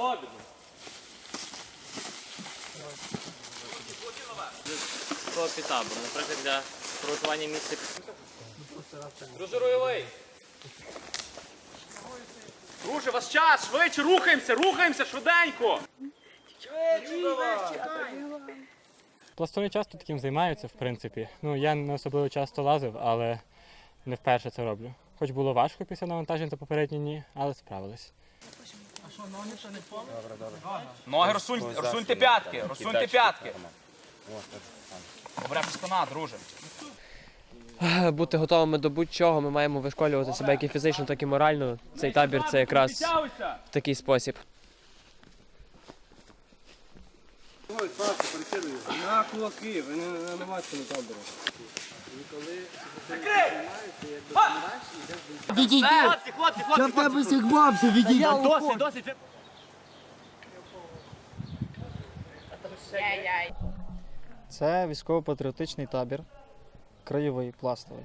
проводимо. Хлопці табору, наприклад, для приготування місця Друже ройовий. Друже, вас час, швидше, рухаємося, рухаємося, швиденько. Пластуни часто таким займаються, в принципі. Ну, я не особливо часто лазив, але не вперше це роблю. Хоч було важко після навантажень за попередні дні, але справились. Ноги розсуньте, розсуньте п'ятки, розсуньте п'ятки. Добре, спина, друже. бути готовими до будь-чого, ми маємо вишколювати себе як і фізично, так і морально. Цей табір це якраз Підтягуйся. такий спосіб. На кулаки, ви не наливайте на табору. Хлопці, хлопці, хлопці. в тебе всіх бабців відійде. Досить, досить. Це військово-патріотичний табір, краєвий пластовий.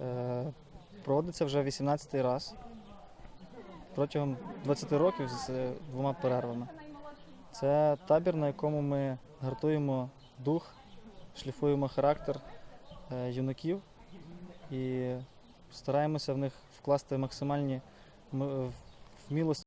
Е, проводиться вже 18-й раз протягом 20 років з е, двома перервами. Це табір, на якому ми гартуємо дух, шліфуємо характер е, юнаків і стараємося в них вкласти максимальні вмілості.